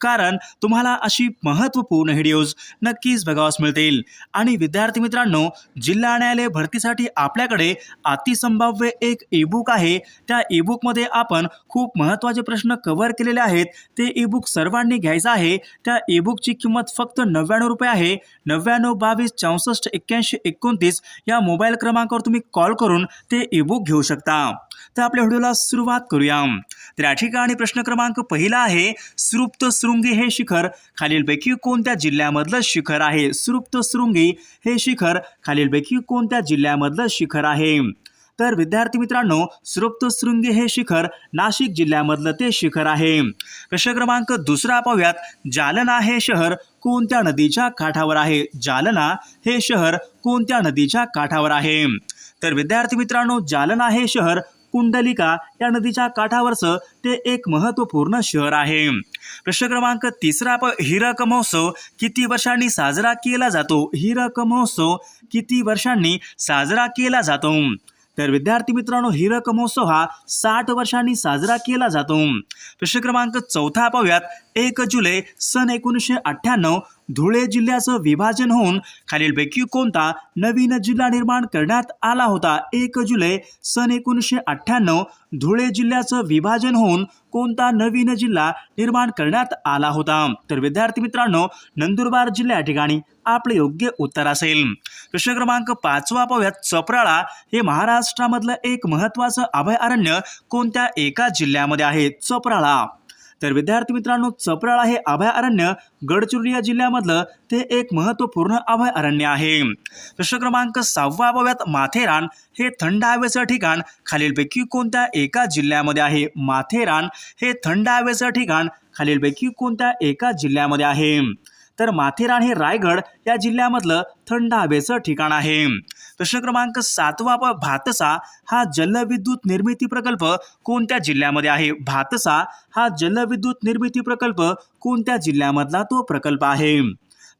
कारण तुम्हाला अशी महत्त्वपूर्ण व्हिडिओज नक्कीच बघावास मिळतील. आणि विद्यार्थी मित्रांनो जिल्हा न्यायालय भरतीसाठी आपल्याकडे अतिसंभाव्य एक ईबुक आहे. त्या ईबुकमध्ये आपण खूप महत्त्वाचे प्रश्न कव्हर केलेले आहेत. ते ईबुक सर्वांनी घ्यायचं आहे. त्या ईबुकची किंमत फक्त नव्याण्णव रुपये आहे. नव्याण्णव बावीस चौसष्ट एक्क्याऐंशी एकोणतीस या मोबाईल क्रमांकावर तुम्ही कॉल करून ते ईबुक घेऊ शकता. तर आपल्या व्हिडिओला सुरुवात करूया. तर या ठिकाणी प्रश्न क्रमांक पहिला आहे सृप्त शृंगी हे शिखर. खालीलपैकी कोणत्या जिल्ह्यामधलं शिखर आहे? सृप्त शृंगी हे शिखर खालीलपैकी कोणत्या जिल्ह्यामधलं शिखर आहे? तर विद्यार्थी मित्रांनो सृप्तशृंगी हे शिखर नाशिक जिल्ह्यामधलं ते शिखर आहे. प्रश्न क्रमांक दुसरा पाहूयात. जालना हे शहर कोणत्या नदीच्या काठावर आहे? जालना हे शहर कोणत्या नदीच्या काठावर आहे? तर विद्यार्थी मित्रांनो जालना हे शहर कुंडलिका या नदीच्या काठावरचं ते एक महत्त्वपूर्ण शहर आहे. प्रश्न क्रमांक तिसरा प हिरक महोत्सव किती वर्षांनी साजरा केला जातो? हिरक महोत्सव किती वर्षांनी साजरा केला जातो? तर विद्यार्थी मित्रांनो हिरक महोत्सव हा साठ वर्षांनी साजरा केला जातो. प्रश्न क्रमांक चौथा पाहूयात. एक जुलै सन एकोणीसशे अठ्ठ्याण्णव धुळे जिल्ह्याचं विभाजन होऊन खालीलपैकी कोणता नवीन जिल्हा निर्माण करण्यात आला होता? एक जुलै सन एकोणीसशे अठ्ठ्याण्णव धुळे जिल्ह्याचं विभाजन होऊन कोणता नवीन जिल्हा निर्माण करण्यात आला होता? तर विद्यार्थी मित्रांनो नंदुरबार जिल्ह्या ठिकाणी आपले योग्य उत्तर असेल. प्रश्न क्रमांक पाचवा पाहूयात. चपराळा हे महाराष्ट्रामधलं एक महत्त्वाचं अभयारण्य कोणत्या एका जिल्ह्यामध्ये आहे? चपराळा तर विद्यार्थी मित्रांनो चपराळा हे अभयारण्य गडचिरोली या जिल्ह्यामधलं ते एक महत्त्वपूर्ण अभयारण्य आहे. प्रश्न क्रमांक सहावा पाहूयात माथेरान हे थंड हवेचं ठिकाण खालीलपैकी कोणत्या एका जिल्ह्यामध्ये आहे? माथेरान हे थंड हवेचं ठिकाण खालीलपैकी कोणत्या एका जिल्ह्यामध्ये आहे? तर माथेरान हे रायगड या जिल्ह्यामधलं थंड हवेचं ठिकाण आहे. प्रश्न क्रमांक सातवा प भातसा हा जलविद्युत निर्मिती प्रकल्प कोणत्या जिल्ह्यामध्ये आहे? भातसा हा जलविद्युत निर्मिती प्रकल्प कोणत्या जिल्ह्यामधला तो प्रकल्प आहे?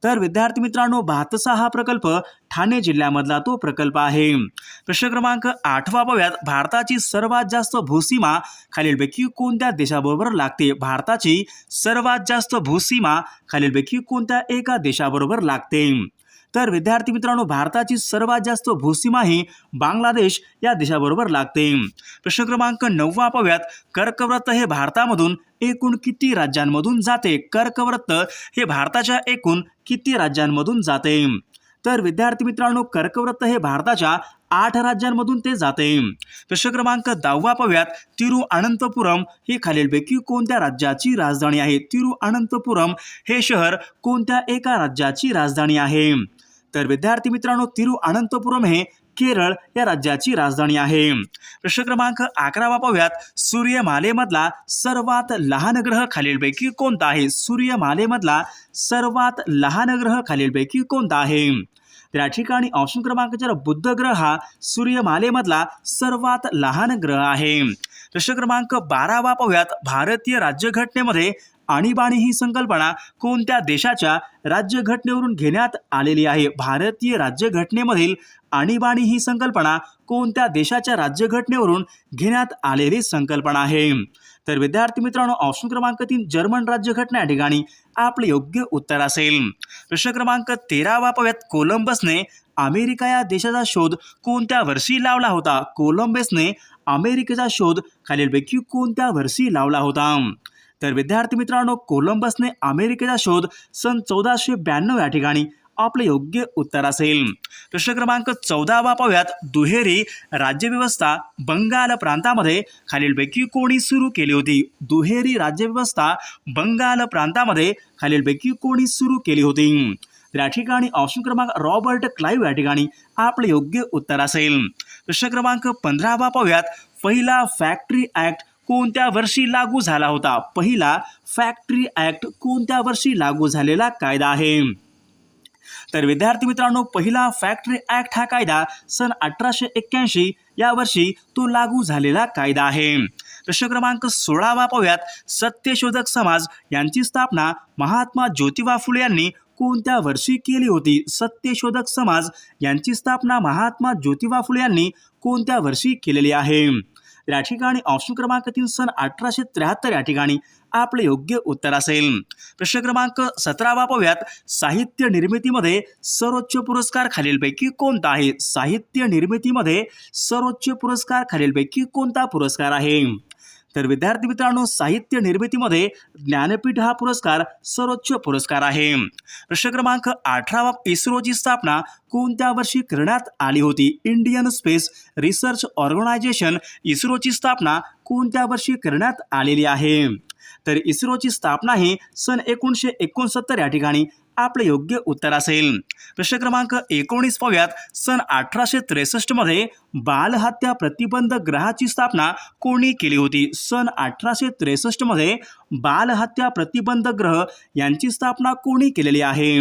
तर विद्यार्थी मित्रांनो भातसा हा प्रकल्प ठाणे जिल्ह्यामधला तो प्रकल्प आहे. प्रश्न क्रमांक आठवा पाहूयात भारताची सर्वात जास्त भूसीमा खालीलपैकी कोणत्या देशाबरोबर लागते? भारताची सर्वात जास्त भूसीमा खालीलपैकी कोणत्या एका देशाबरोबर लागते? तर विद्यार्थी मित्रांनो भारताची सर्वात जास्त भूसीमा ही बांगलादेश या देशाबरोबर लागते. प्रश्न क्रमांक नववा पाहूयात. कर्कवृत्त हे भारतामधून एकूण किती राज्यांमधून जाते? कर्कवृत्त हे भारताच्या एकूण किती राज्यांमधून जाते? तर विद्यार्थी मित्रांनो कर्कवृत्त हे भारताच्या आठ राज्यांमधून ते जाते. प्रश्न क्रमांक दहावा पाहूयात. तिरुअनंतपुरम ही खालीलपैकी कोणत्या राज्याची राजधानी आहे? तिरुअनंतपुरम हे शहर कोणत्या एका राज्याची राजधानी आहे? तर विद्यार्थी मित्रांनो तिरुअनंतपुरम हे केरळ या राज्याची राजधानी आहे. प्रश्न क्रमांक अकरावा पाहूयात. सूर्यमालेमधला सर्वात लहान ग्रह खालीलपैकी कोणता आहे? सूर्यमालेमधला सर्वात लहान ग्रह खालीलपैकी कोणता आहे? त्या या ठिकाणी ऑप्शन क्रमांक चार बुद्ध ग्रह हा सूर्यमालेमधला सर्वात लहान ग्रह आहे. प्रश्न क्रमांक बारावा पाहूयात. भारतीय राज्यघटनेमध्ये आणीबाणी ही संकल्पना कोणत्या देशाच्या राज्यघटनेवरून घेण्यात आलेली आहे? भारतीय राज्यघटनेमधील आणीबाणी ही संकल्पना कोणत्या देशाच्या राज्यघटनेवरून घेण्यात आलेली संकल्पना आहे? तर विद्यार्थी मित्रांनो ऑप्शन क्रमांक तीन जर्मन राज्यघटना या ठिकाणी आपले योग्य उत्तर असेल. प्रश्न क्रमांक तेरावा पाव्यात कोलंबसने अमेरिका या देशाचा शोध कोणत्या वर्षी लावला होता? कोलंबसने अमेरिकेचा शोध खालीलपैकी कोणत्या वर्षी लावला होता? तर विद्यार्थी मित्रांनो कोलंबसने अमेरिकेचा शोध सन चौदाशे ब्याण्णव या ठिकाणी आपले योग्य उत्तर असेल. प्रश्न क्रमांक चौदावा पाहूयात. दुहेरी राज्यव्यवस्था बंगाल प्रांतामध्ये खालीलपैकी कोणी सुरू केली होती? दुहेरी राज्यव्यवस्था बंगाल प्रांतामध्ये खालीलपैकी कोणी सुरू केली होती? तर या ठिकाणी ऑप्शन क्रमांक रॉबर्ट क्लाईव्ह या ठिकाणी आपले योग्य उत्तर असेल. प्रश्न क्रमांक पंधरावा पाहूयात. पहिला फॅक्टरी ॲक्ट कोणत्या वर्षी लागू झाला होता? पहिला फॅक्टरी ॲक्ट कोणत्या वर्षी लागू झालेला कायदा आहे? तर विद्यार्थी मित्रांनो पहिला फॅक्टरी ॲक्ट हा कायदा सन अठराशे एक्क्याऐंशी या वर्षी तो लागू झालेला कायदा आहे. प्रश्न क्रमांक सोळावा पाहूयात सत्यशोधक समाज यांची स्थापना महात्मा ज्योतिबा फुले यांनी कोणत्या वर्षी केली होती? सत्यशोधक समाज यांची स्थापना महात्मा ज्योतिबा फुले यांनी कोणत्या वर्षी केलेली आहे? तर या ठिकाणी ऑप्शन क्रमांक तीन सन अठराशे त्र्याहत्तर या ठिकाणी आपले योग्य उत्तर असेल. प्रश्न क्रमांक सतरावा पाहूयात साहित्य निर्मितीमध्ये सर्वोच्च पुरस्कार खालीलपैकी कोणता आहे? साहित्य निर्मितीमध्ये सर्वोच्च पुरस्कार खालीलपैकी कोणता पुरस्कार आहे? तर विद्यार्थी मित्रांनो साहित्य निर्मितीमध्ये ज्ञानपीठ हा पुरस्कार सर्वोच्च पुरस्कार आहे. प्रश्न क्रमांक अठरावा इस्रोची स्थापना कोणत्या वर्षी करण्यात आली होती? इंडियन स्पेस रिसर्च ऑर्गनायझेशन इस्रोची स्थापना कोणत्या वर्षी करण्यात आलेली आहे? तर इस्रोची स्थापना ही सन एकोणीसशे एकोणसत्तर या ठिकाणी आपले योग्य उत्तर असेल. प्रश्न क्रमांक एकोणीस पाहूयात सन अठराशे त्रेसष्टमध्ये बालहत्या प्रतिबंध ग्रहाची स्थापना कोणी केली होती? सन अठराशे त्रेसष्टमध्ये बालहत्या प्रतिबंध ग्रह यांची स्थापना कोणी केलेली आहे?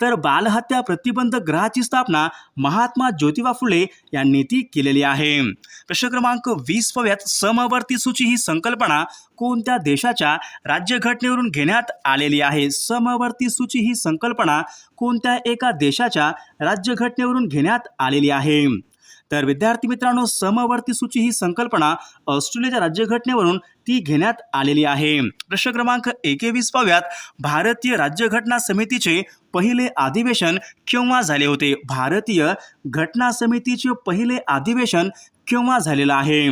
तर बालहत्या प्रतिबंध ग्रहाची स्थापना महात्मा ज्योतिबा फुले यांनी ती केलेली आहे. प्रश्न क्रमांक वीस पव्यात समवर्ती सूची ही संकल्पना कोणत्या देशाच्या राज्यघटनेवरून घेण्यात आलेली आहे? समवर्ती सूची ही संकल्पना कोणत्या एका देशाच्या राज्यघटनेवरून घेण्यात आलेली आहे? तर विद्यार्थी मित्रांनो समवर्ती सूची ही संकल्पना ऑस्ट्रेलियाच्या राज्यघटनेवरून ती घेण्यात आलेली आहे. प्रश्न क्रमांक एकेवीस पाव्यात भारतीय राज्यघटना समितीचे पहिले अधिवेशन केव्हा झाले होते? भारतीय घटना समितीचे पहिले अधिवेशन केव्हा झालेलं आहे?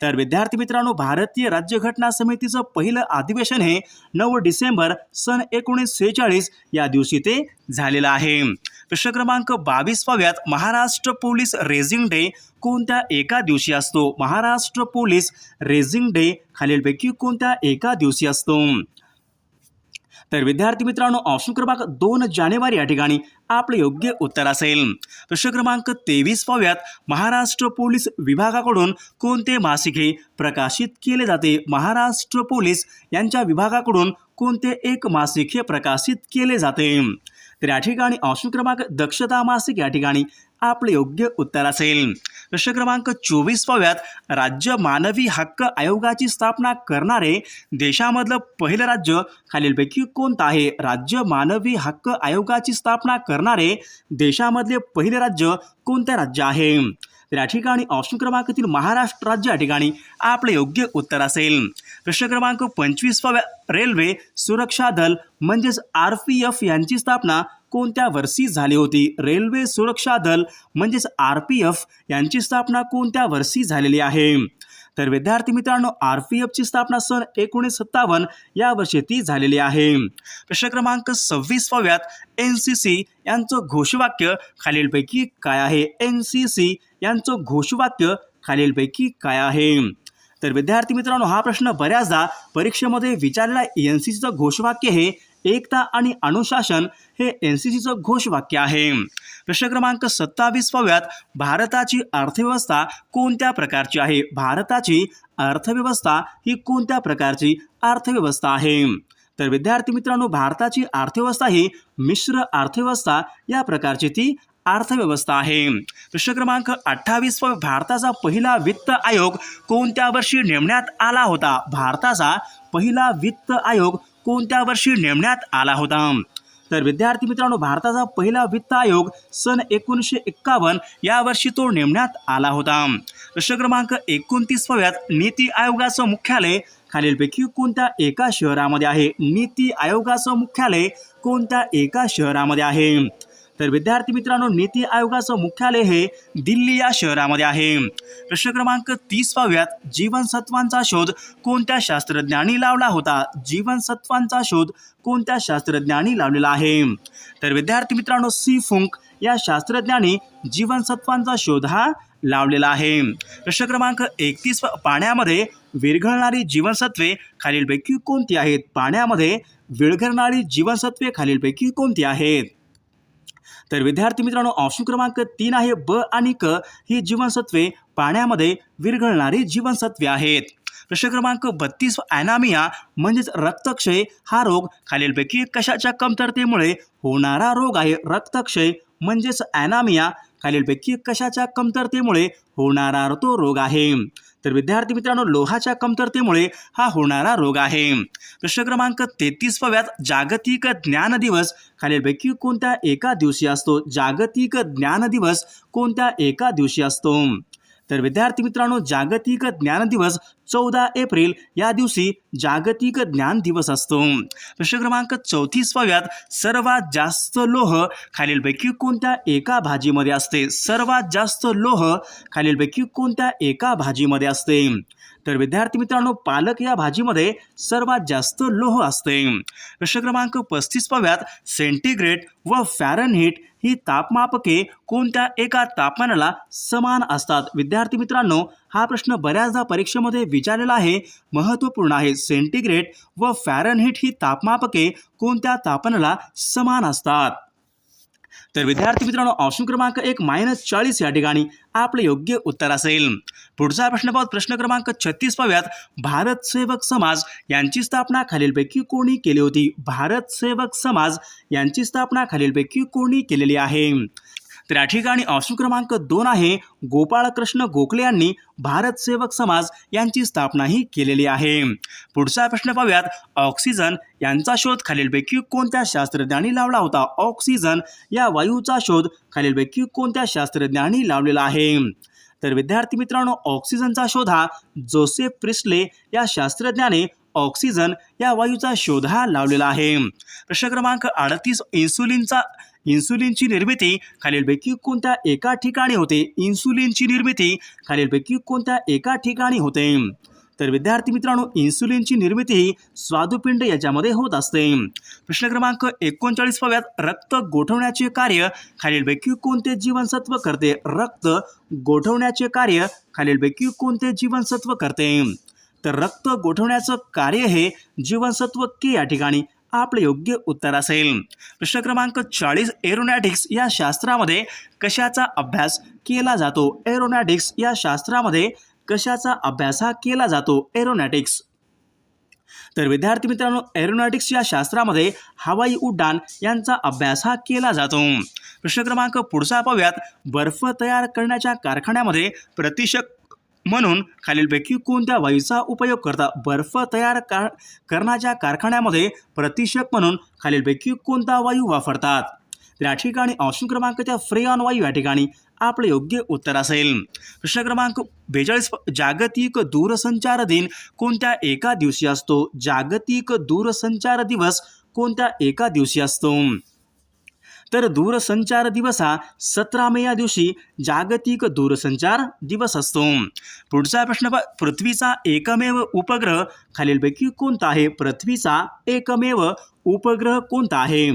तर विद्यार्थी मित्रांनो भारतीय राज्यघटना समितीचं पहिलं अधिवेशन हे नऊ डिसेंबर सन एकोणीसशे सेहेचाळीस या दिवशी ते झालेलं आहे. प्रश्न क्रमांक बावीस पाव्यात महाराष्ट्र पोलीस रेझिंग डे कोणत्या एका दिवशी असतो? महाराष्ट्र पोलीस रेझिंग डे खालीलपैकी कोणत्या एका दिवशी असतो? तर विद्यार्थी मित्रांनो ऑप्शन क्रमांक दोन जानेवारी या ठिकाणी आपलं योग्य उत्तर असेल. प्रश्न क्रमांक तेवीस पाव्यात महाराष्ट्र पोलीस विभागाकडून कोणते मासिक हे प्रकाशित केले जाते? महाराष्ट्र पोलीस यांच्या विभागाकडून कोणते एक मासिक हे प्रकाशित केले जाते? तर या ठिकाणी ऑप्शन क्रमांक दक्षता मासिक या ठिकाणी आपले योग्य उत्तर असेल. प्रश्न क्रमांक चोवीस पाव्यात राज्य मानवी हक्क आयोगाची स्थापना करणारे देशामधलं पहिलं राज्य खालीलपैकी कोणतं आहे? राज्य मानवी हक्क आयोगाची स्थापना करणारे देशामधले पहिले राज्य कोणते राज्य आहे? तर या ठिकाणी ऑप्शन क्रमांक तीन महाराष्ट्र राज्य या ठिकाणी आपले योग्य उत्तर असेल. प्रश्न क्रमांक पंचवीस रेल्वे सुरक्षा दल म्हणजेच आर पी एफ यांची स्थापना कोणत्या वर्षी झाली होती? रेल्वे सुरक्षा दल म्हणजेच आर पी एफ यांची स्थापना कोणत्या वर्षी झालेली आहे? तर विद्यार्थी मित्रांनो आर पी एफची स्थापना सन एकोणीस सत्तावन्न या वर्षी ती झालेली आहे. प्रश्न क्रमांक सव्वीसवाव्यात एन सी सी यांचं घोषवाक्य खालीलपैकी काय आहे? एन सी सी यांचं घोषवाक्य खालीलपैकी काय आहे? तर विद्यार्थी मित्रांनो हा प्रश्न बऱ्याचदा परीक्षेमध्ये विचारलेला एन सी सीचं घोषवाक्य हे एकता आणि अनुशासन हे एन सी सीचं घोषवाक्य आहे. प्रश्न क्रमांक सत्तावीस पाव्यात भारताची अर्थव्यवस्था कोणत्या प्रकारची आहे? भारताची अर्थव्यवस्था ही कोणत्या प्रकारची अर्थव्यवस्था आहे? तर विद्यार्थी मित्रांनो भारताची अर्थव्यवस्था ही मिश्र अर्थव्यवस्था या प्रकारची ती अर्थव्यवस्था आहे. प्रश्न क्रमांक अठ्ठावीस भारताचा पहिला वित्त आयोग कोणत्या वर्षी नेमण्यात आला होता? भारताचा पहिला वित्त आयोग कोणत्या वर्षी नेमण्यात आला होता? तर विद्यार्थी मित्रांनो भारताचा पहिला वित्त आयोग सन एकोणीसशे एक्कावन्न या वर्षी तो नेमण्यात आला होता. प्रश्न क्रमांक एकोणतीसव्यात नीती आयोगाचं मुख्यालय खालीलपैकी कोणत्या एका शहरामध्ये आहे? नीती आयोगाचं मुख्यालय कोणत्या एका शहरामध्ये आहे? तर विद्यार्थी मित्रांनो नीती आयोगाचं मुख्यालय हे दिल्ली या शहरामध्ये आहे. प्रश्न क्रमांक तीस पाव्यात जीवनसत्वांचा शोध कोणत्या शास्त्रज्ञांनी लावला होता? जीवनसत्वांचा शोध कोणत्या शास्त्रज्ञांनी लावलेला आहे? तर विद्यार्थी मित्रांनो सी फुंक या शास्त्रज्ञांनी जीवनसत्वांचा शोध हा लावलेला आहे. प्रश्न क्रमांक एकतीस पाण्यामध्ये विरघळणारी जीवनसत्वे खालीलपैकी कोणती आहेत? पाण्यामध्ये विरघळणारी जीवनसत्वे खालीलपैकी कोणती आहेत? तर विद्यार्थी मित्रांनो ऑप्शन क्रमांक तीन आहे ब आणि क. ही जीवनसत्वे पाण्यामध्ये विरघळणारी जीवनसत्वे आहेत. प्रश्न क्रमांक बत्तीस ॲनामिया म्हणजेच रक्तक्षय हा रोग खालीलपैकी कशाच्या कमतरतेमुळे होणारा रोग आहे? रक्तक्षय म्हणजेच ॲनामिया खालीलपैकी कशाच्या कमतरतेमुळे होणारा तो रोग आहे? तर विद्यार्थी मित्रांनो लोहाच्या कमतरतेमुळे हा होणारा रोग आहे. प्रश्न क्रमांक तेहतीसव्यात जागतिक ज्ञान दिवस. खालीलपैकी कोणत्या एका दिवशी असतो? जागतिक ज्ञान दिवस कोणत्या एका दिवशी असतो? तर विद्यार्थी मित्रांनो जागतिक ज्ञान दिवस चौदा एप्रिल या दिवशी जागतिक ज्ञान दिवस असतो. प्रश्न क्रमांक चौतीस पाव्यात सर्वात जास्त लोह खालीलपैकी कोणत्या एका भाजीमध्ये असते? सर्वात जास्त लोह खालीलपैकी कोणत्या एका भाजीमध्ये असते? तर विद्यार्थी मित्रांनो पालक या भाजीमध्ये सर्वात जास्त लोह असते. प्रश्न क्रमांक पस्तीस पाव्यात सेंटीग्रेड व फॅरनहीट ही तापमापके कोणत्या एका तापमानाला समान असतात? विद्यार्थी मित्रांनो हा प्रश्न बऱ्याचदा परीक्षेमध्ये विचारलेला आहे. महत्त्वपूर्ण आहे. सेंटीग्रेड व फॅरनहीट ही तापमापके कोणत्या तापमानाला समान असतात? तर विद्यार्थी मित्रांनो ऑप्शन क्रमांक एक मायनस चाळीस या ठिकाणी आपलं योग्य उत्तर असेल. पुढचा प्रश्न पाहत प्रश्न क्रमांक छत्तीस पाव्यात भारत सेवक समाज यांची स्थापना खालीलपैकी कोणी केली होती? भारत सेवक समाज यांची स्थापना खालीलपैकी कोणी केलेली आहे? तर या ठिकाणी ऑप्शन क्रमांक दोन आहे. गोपाळकृष्ण गोखले यांनी भारत सेवक समाज यांची स्थापनाही केलेली आहे. पुढचा प्रश्न पाहूयात. ऑक्सिजन यांचा शोध खालीलपैकी कोणत्या शास्त्रज्ञांनी लावला होता? ऑक्सिजन या वायूचा शोध खालीलपैकी कोणत्या शास्त्रज्ञांनी लावलेला आहे? तर विद्यार्थी मित्रांनो ऑक्सिजनचा शोध हा जोसेफ प्रिस्ले या शास्त्रज्ञाने ऑक्सिजन या वायूचा शोध हा लावलेला आहे. प्रश्न क्रमांक अडतीस इन्सुलिनचा इन्सुलिनची निर्मिती खालीलपैकी कोणत्या एका ठिकाणी होते? इन्सुलिनची निर्मिती खालीलपैकी कोणत्या एका ठिकाणी होते? तर विद्यार्थी मित्रांनो इन्सुलिनची निर्मिती ही स्वादुपिंड याच्यामध्ये होत असते. प्रश्न क्रमांक एकोणचाळीस पाव्यात रक्त गोठवण्याचे कार्य खालीलपैकी कोणते जीवनसत्व करते? रक्त गोठवण्याचे कार्य खालीलपैकी कोणते जीवनसत्व करते? तर रक्त गोठवण्याचं कार्य हे जीवनसत्व के या ठिकाणी? आपलं योग्य उत्तर असेल. प्रश्न क्रमांक चाळीस एरोनॅटिक्स या शास्त्रामध्ये कशाचा अभ्यास केला जातो? एरोनॅटिक्स या शास्त्रामध्ये कशाचा अभ्यास हा केला जातो? एरोनॅटिक्स तर विद्यार्थी मित्रांनो एरोनॉटिक्स या शास्त्रामध्ये हवाई उड्डाण यांचा अभ्यास हा केला जातो. प्रश्न क्रमांक पुढचा पाहूयात. बर्फ तयार करण्याच्या कारखान्यामध्ये प्रतिशक म्हणून खालीलपैकी कोणत्या वायूचा उपयोग करता? बर्फ तयार कार करण्याच्या कारखान्यामध्ये प्रतिशक म्हणून खालीलपैकी कोणता वायू वापरतात? तर या ठिकाणी ऑप्शन क्रमांक त्या फ्रेऑन वायू या ठिकाणी आपलं योग्य उत्तर असेल. प्रश्न क्रमांक बेचाळीस जागतिक दूरसंचार दिन कोणत्या एका दिवशी असतो? जागतिक दूरसंचार दिवस कोणत्या एका दिवशी असतो? तर दूरसंचार दिवस हा सतरा मे या दिवशी जागतिक दूरसंचार दिवस असतो. पुढचा प्रश्न प- पृथ्वीचा एकमेव उपग्रह खालीलपैकी कोणता आहे? पृथ्वीचा एकमेव उपग्रह कोणता आहे?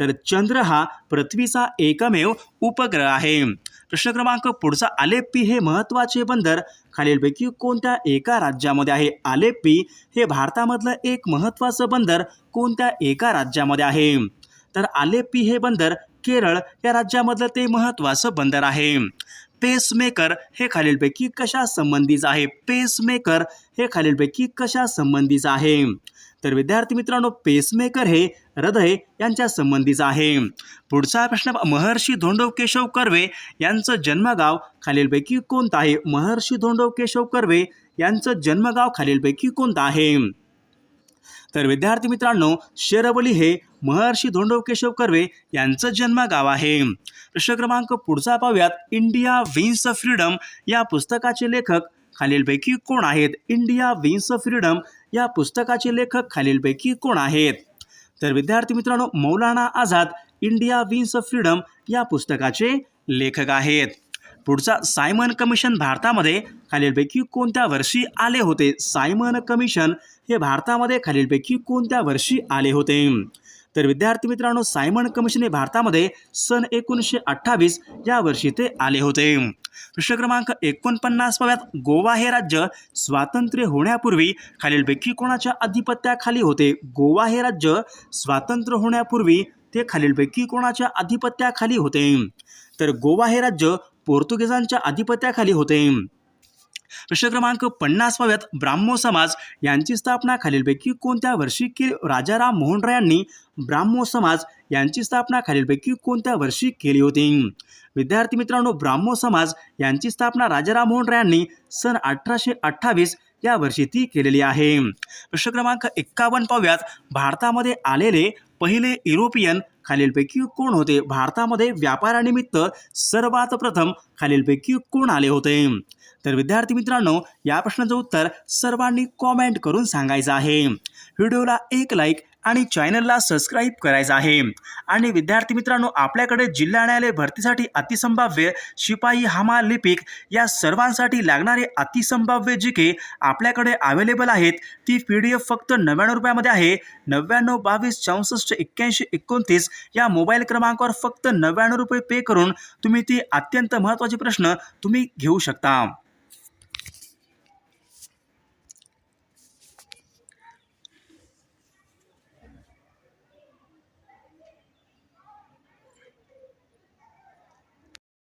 तर चंद्र हा पृथ्वीचा एकमेव उपग्रह आहे. प्रश्न क्रमांक पुढचा आलेप्पी हे महत्त्वाचे बंदर. खालीलपैकी कोणत्या एका राज्यामध्ये आहे? आलेप्पी हे भारतामधलं एक महत्त्वाचं बंदर कोणत्या एका राज्यामध्ये आहे? तर आलेप्पी हे बंदर केरळ या राज्यामधलं ते महत्त्वाचं बंदर आहे. पेसमेकर हे खालीलपैकी कशा संबंधीचं आहे? पेसमेकर हे खालीलपैकी कशा संबंधीचं आहे? तर विद्यार्थी मित्रांनो पेसमेकर हे हृदय यांच्या संबंधीचा आहे. पुढचा प्रश्न महर्षी धोंडव केशव कर्वे यांचं जन्मगाव खालीलपैकी कोणतं आहे? महर्षी धोंडव केशव कर्वे यांचं जन्मगाव खालीलपैकी कोणतं आहे? तर विद्यार्थी मित्रांनो शेरवली हे महर्षी धोंडव केशव कर्वे यांचं जन्मगाव आहे. प्रश्न क्रमांक पुढचा पाहूयात. इंडिया विन्स फ्रीडम या पुस्तकाचे लेखक खालीलपैकी कोण आहेत? इंडिया विन्स फ्रीडम या पुस्तकाचे लेखक खालीलपैकी कोण आहेत? तर विद्यार्थी मित्रांनो Maulana Azad India wins freedom या पुस्तकाचे लेखक आहेत. पुढचा सायमन कमिशन भारतामध्ये खालीलपैकी कोणत्या वर्षी आले होते? सायमन कमिशन हे भारतामध्ये खालीलपैकी कोणत्या वर्षी आले होते? तर विद्यार्थी मित्रांनो सायमन कमिशन हे भारतामध्ये सन एकोणीसशे अठ्ठावीस या वर्षी ते आले होते. प्रश्न क्रमांक एकोणपन्नासाव्यात गोवा हे राज्य स्वातंत्र्य होण्यापूर्वी खालीलपैकी कोणाच्या अधिपत्याखाली होते? गोवा हे राज्य स्वातंत्र्य होण्यापूर्वी ते खालीलपैकी कोणाच्या अधिपत्याखाली होते? तर गोवा हे राज्य पोर्तुगीजांच्या अधिपत्याखाली होते. प्रश्न क्रमांक पन्नास पाव्यात ब्राह्मो समाज यांची स्थापना खालीलपैकी कोणत्या वर्षी केली राजाराम मोहन यांनी ब्राह्मो समाज यांची स्थापना खालीलपैकी कोणत्या वर्षी केली होती? विद्यार्थी मित्रांनो ब्राह्मो समाज यांची स्थापना राजाराम मोहन राय यांनी सन अठराशे अठ्ठावीस या वर्षी ती केलेली आहे. प्रश्न क्रमांक एक्कावन्न पाव्यात भारतामध्ये आलेले पहिले युरोपियन खालीलपैकी कोण होते? भारतामध्ये व्यापारानिमित्त सर्वात प्रथम खालीलपैकी कोण आले होते? तर विद्यार्थी मित्रांनो या प्रश्नाचं उत्तर सर्वांनी कॉमेंट करून सांगायचं आहे. व्हिडिओला एक लाईक आणि चॅनलला सबस्क्राईब करायचं आहे. आणि विद्यार्थी मित्रांनो आपल्याकडे जिल्हा न्यायालय भरतीसाठी अतिसंभाव्य शिपाई हमा लिपिक या सर्वांसाठी लागणारे अतिसंभाव्य जी के आपल्याकडे अवेलेबल आहेत. ती पी डी एफ फक्त नव्याण्णव रुपयामध्ये आहे. नव्याण्णव बावीस चौसष्ट एक्क्याऐंशी एकोणतीस या मोबाईल क्रमांकावर फक्त नव्याण्णव रुपये पे करून तुम्ही ती अत्यंत महत्त्वाचे प्रश्न तुम्ही घेऊ शकता.